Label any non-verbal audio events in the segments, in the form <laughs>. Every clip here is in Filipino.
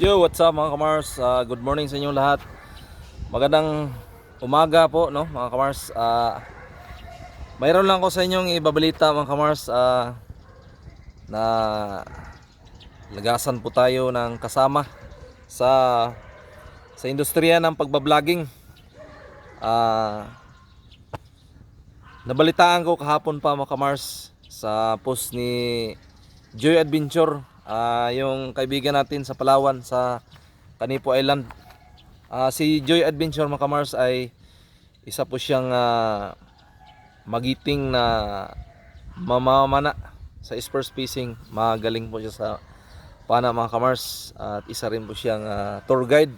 Yo, what's up mga kamars? Ah, good morning sa inyong lahat. Magandang umaga po, no, mga kamars. Ah, mayroon lang ko sa inyong ibabalita mga kamars ah, na lagasan po tayo ng kasama sa sa industriya ng pagbablogger. Ah, nabalitaan ko kahapon pa mga kamars sa post ni Joy Adventure, ah, yung kaibigan natin sa Palawan sa Canipo Island. Ah, si Joy Adventure mga kamars ay isa po siyang ah, magiting na mamamana sa spurs fishing. Magaling po siya sa pana mga kamars at isa rin po siyang ah, tour guide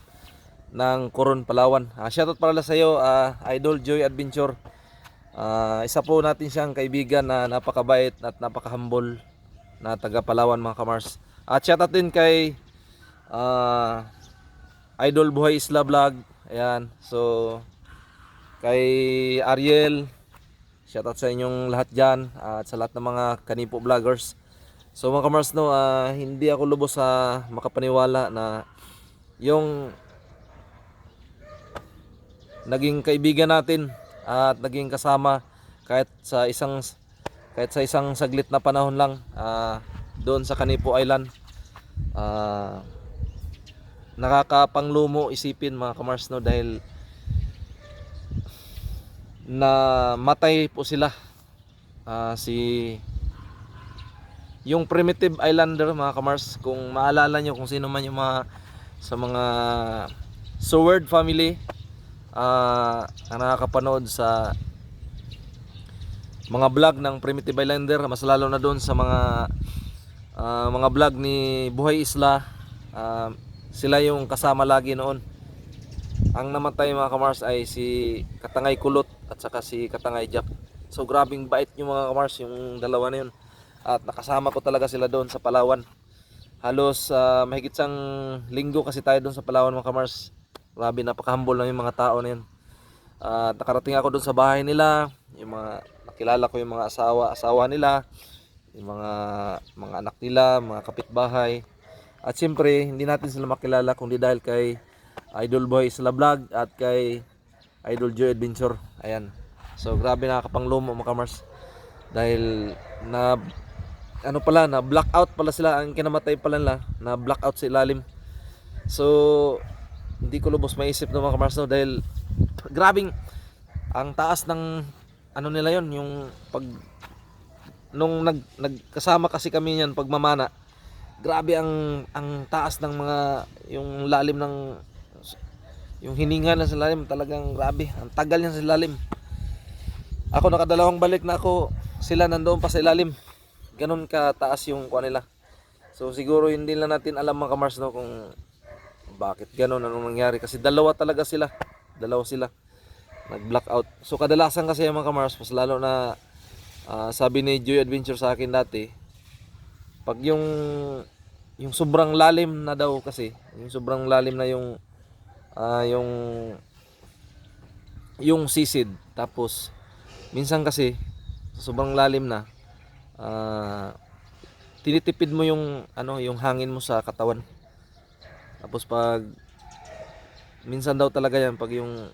ng Coron Palawan. Ah, shoutout para sa iyo, ah, Idol Joy Adventure. Ah, isa po natin siyang kaibigan na napakabait at napaka-humble na taga Palawan mga kamars. At shoutout din kay ah, Idol Buhay Isla Vlog. Ayan. So kay Ariel, shoutout sa inyong lahat diyan at sa lahat ng mga Kanipo vloggers. So mga kamars no, ah, hindi ako lubos sa makapaniwala na yung naging kaibigan natin at naging kasama kahit sa isang kahit sa isang saglit na panahon lang ah, doon sa Canipo Island ah, nakakapanglumo isipin mga kamars no dahil na matay po sila. Ah, si yung primitive islander mga kamars kung maalala nyo kung sino man yung mga sa mga Seward family na nakakapanood sa mga vlog ng Primitive Islander mas lalo na doon sa mga ah, mga vlog ni Buhay Isla. Ah, sila yung kasama lagi noon. Ang namatay mga kamars ay si Katangay Kulot at saka si Katangay Jack so grabing bait yung mga kamars yung dalawa na yun. At nakasama ko talaga sila doon sa Palawan. Halos ah, mahigit sang linggo kasi tayo doon sa Palawan mga kamars. Grabe, napaka-humble lang yung mga tao na yun. At nakarating ako doon sa bahay nila, yung mga nakilala ko yung mga asawa, asawa nila, yung mga mga anak nila, mga kapitbahay. At siyempre, hindi natin sila makilala kundi dahil kay Idol Boy Isla Vlog at kay Idol Joy Adventure. Ayan. So grabe nakakapanglumo mga kamars. Dahil na ano pala, na blackout pala sila, ang kinamatay pala nila, na blackout sa ilalim. So, hindi ko lubos maisip ng mga kamars no dahil grabing ang taas ng ano nila yon yung pag nung nag nagkasama kasi kami niyan pagmamana grabe ang ang taas ng mga yung lalim ng yung hininga na sa lalim talagang grabe ang tagal niya sa lalim. Ako nakadalawang balik na ako sila nandoon pa sa ilalim. Ganun ka taas yung kuha nila. So siguro hindi lang natin alam mga kamars no kung bakit ganun anong nangyari. Kasi dalawa talaga sila. Dalawa sila nag blackout so kadalasan kasi yung mga kamars mas lalo na ah, sabi ni Joy Adventure sa akin dati pag yung yung sobrang lalim na daw kasi yung sobrang lalim na yung ah, yung yung sisid tapos minsan kasi sobrang lalim na ah, tinitipid mo yung ano yung hangin mo sa katawan. Tapos pag minsan daw talaga yan pag yung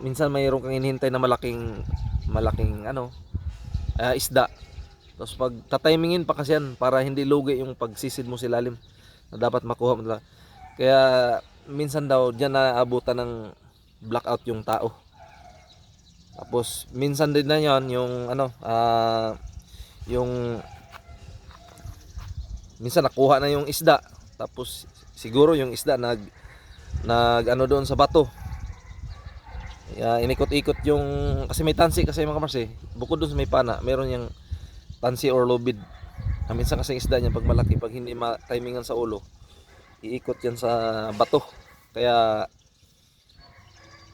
minsan mayroon kang hinihintay na malaking malaking ano ah, isda. Tapos pag tatimingin pa kasi yan para hindi lugi yung pagsisid mo sa ilalim na dapat makuha mo talaga. Kaya minsan daw diyan na abutan ng blackout yung tao. Tapos minsan din na yan yung ano ah yung minsan nakuha na yung isda tapos siguro yung isda nag nag ano doon sa bato ya inikot-ikot yung kasi may tansi kasi mga kamars eh. Bukod doon sa may pana meron yung tansi or lobid Ah, minsan kasi isda niya pag malaki pag hindi ma-timingan sa ulo iikot yan sa bato. Kaya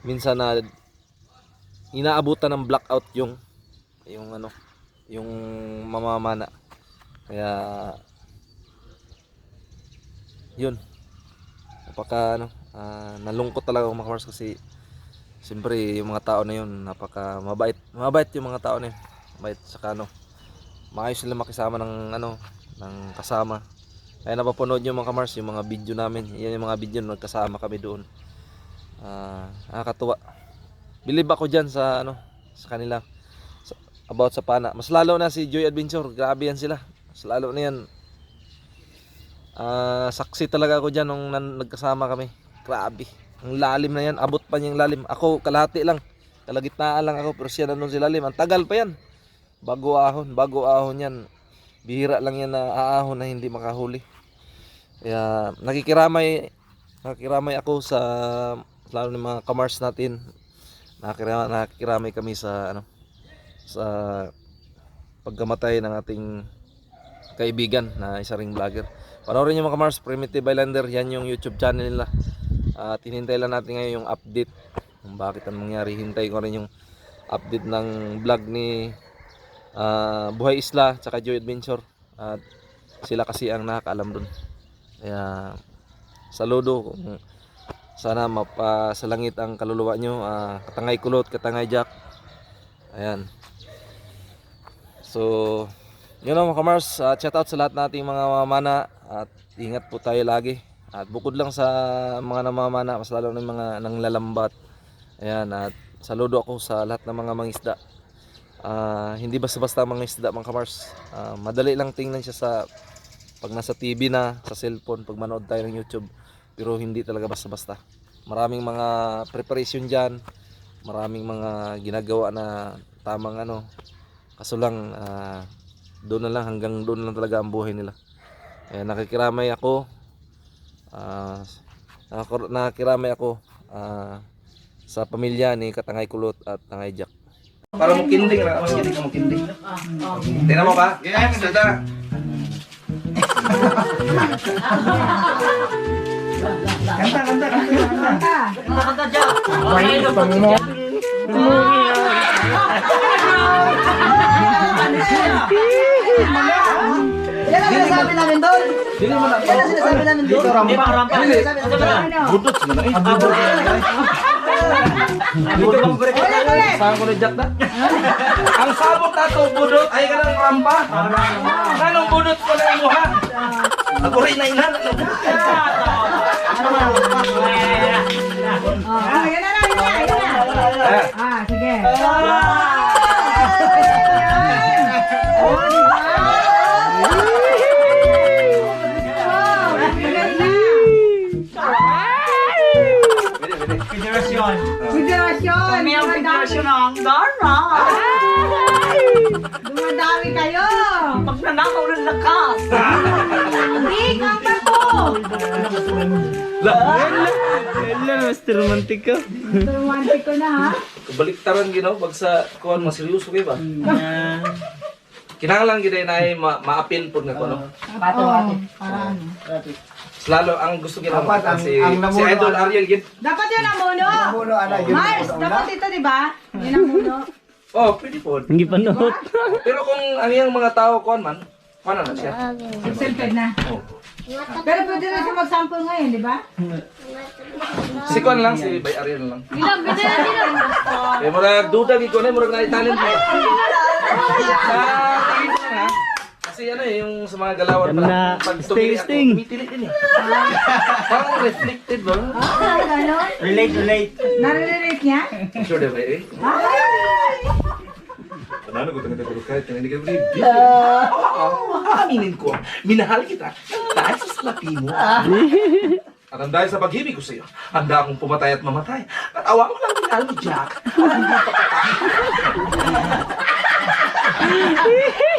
minsan na inaabutan ng blackout yung yung ano yung mamamana. Kaya yun. Napaka ano ah, nalungkot talaga ako mga kasi siyempre yung mga tao na yun napaka mabait mabait yung mga tao na yun mabait saka ano maayos sila makisama ng ano ng kasama Kaya napapanood nyo mga kamars, yung mga video namin. Yan yung mga video na nagkasama kami doon. Ah, nakakatuwa. Believe ako dyan sa ano, sa kanila. Sa- about sa pana. Mas lalo na si Joy Adventure. Grabe yan sila. Mas lalo na yan. Ah, saksi talaga ako dyan nung nagkasama kami. Grabe. Ang lalim na yan. Abot pa niya yung lalim. Ako, kalahati lang. Kalagitnaan lang ako. Pero siya nandun sa lalim. Ang tagal pa yan. Bago ahon. Bago ahon yan. Bihira lang yan na aahon na hindi makahuli. Kaya nakikiramay nakikiramay ako sa lalo ng mga kamars natin. Nakikiramay, nakikiramay kami sa ano sa pagkamatay ng ating kaibigan na isa ring vlogger. Panoorin niyo mga kamars, Primitive Islander, yan yung YouTube channel nila. At hinintay lang natin ngayon yung update kung bakit ang mangyari. Hintay ko rin yung update ng vlog ni ah, Buhay Isla tsaka Joy Adventure. At sila kasi ang nakakaalam dun. Kaya saludo kung sana mapasalangit ang kaluluwa nyo. Ah, katangay kulot, katangay jack. Ayan. So, yun lang mga kamars. Uh, shout out sa lahat nating mga mamana at ingat po tayo lagi. At bukod lang sa mga namamana, mas lalo ng mga nanglalambat. Ayan, at saludo ako sa lahat ng mga mangisda. Ah, hindi basta-basta mga isda mga kamars. Ah, madali lang tingnan siya sa pag nasa TV na, sa cellphone, pag manood tayo ng YouTube. Pero hindi talaga basta-basta. Maraming mga preparation dyan. Maraming mga ginagawa na tamang ano. Kaso lang, ah, doon na lang, hanggang doon lang talaga ang buhay nila. Kaya nakikiramay ako. Ah, nakakor- nakikiramay ako ah, sa pamilya ni Katangay Kulot at Tangay Jack. Para mo kinding na, mas hindi ka mo kinding. Tingnan mo ba? Yeah, sada. Kanta, kanta, kanta, kanta. Yan ang sinasabi namin doon. Dili mo na. Yan ang sinasabi namin doon. Dito rampa. Yan ang sinasabi namin doon. Budot sila na eh. Na. Budot bang break? Saan ko na Jack na? Ang sabot na to, budot, ay ka ng rampa. Anong budot ko na mo ha? Ako rin na inan. Ah, yan na lang, yan na, na. Eh, Ah, sige. Oh, kayo. Pag nanakaw ng lakas. Hindi, kanta ko. Hello, Mr. Romantico. Romantic ko na, ha? Baliktaran gino pag sa kuan mas seryoso kay ba? Kinahanglan gid na ay ma- ma-appeal pud nga kuno. Oo, para ano. Lalo ang gusto gid Dapat ang- si si Idol Ariel gid. Dapat yun ang muno. Mars, dapat ito, di ba? Yun ang muno. Oh, pwede pod. Hindi pa note. Pero kung ang iyang mga tao kuan man, kuan na siya. Self-fed na. Oh. Pero pwede na siya mag-sample ngayon, di ba? Si kuan lang si Bay Ariel lang. Bilang, bilang, bilang. Kaya mura duda gid ko na mura na talent mo. Sa tingin ko ha. Kasi ano eh, yung sa mga galawan Yan na, pag sting, tumili ako, sting. tumitili din eh. Parang reflected ba? Ah, gano'n? Relate, relate. Nare-relate niya? Sure di ba eh? Ay! Ano ko tanga tanga kahit hindi ka believe. Aminin ko, minahal kita dahil sa salapi mo. At ang dahil sa pag-ibig ko sa iyo, handa akong pumatay at mamatay. At awa mo lang minahal ni Jack. <laughs>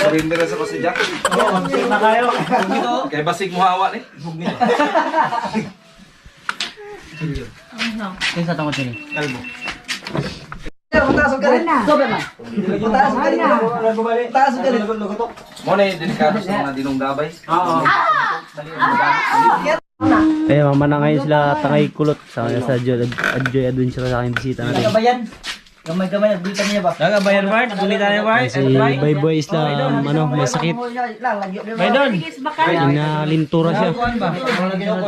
Surrender na sa ko si Jack. Na kayo. Kaya basig mo hawa ni. Kinsa tamo diri? Kalbo. Mataas ang galit. Wala. Mataas ang galit. Mataas ang galit. Mo na yung delikado sa mga dinong dabay. Oo. Eh, mama na ngayon sila tangay kulot sa sa Joy, Adventure sa aking bisita natin. Nagabayan. Gamay-gamay, nagbitan niya ba? Nagabayan Bart, gulitan ni Bart. Si Boy Boy Isla, ano, may sakit. May doon. Inalintura siya.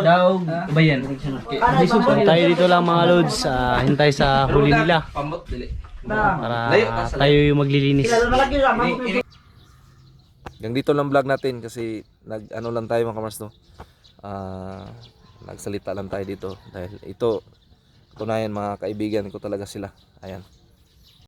Daog, bayan. Tayo dito lang mga loads, ah, hintay sa huli nila para tayo yung maglilinis. Hanggang dito lang vlog natin kasi nag ano lang tayo mga kamars no. Ah, nagsalita lang tayo dito dahil ito tunayan mga kaibigan ko talaga sila. Ayan.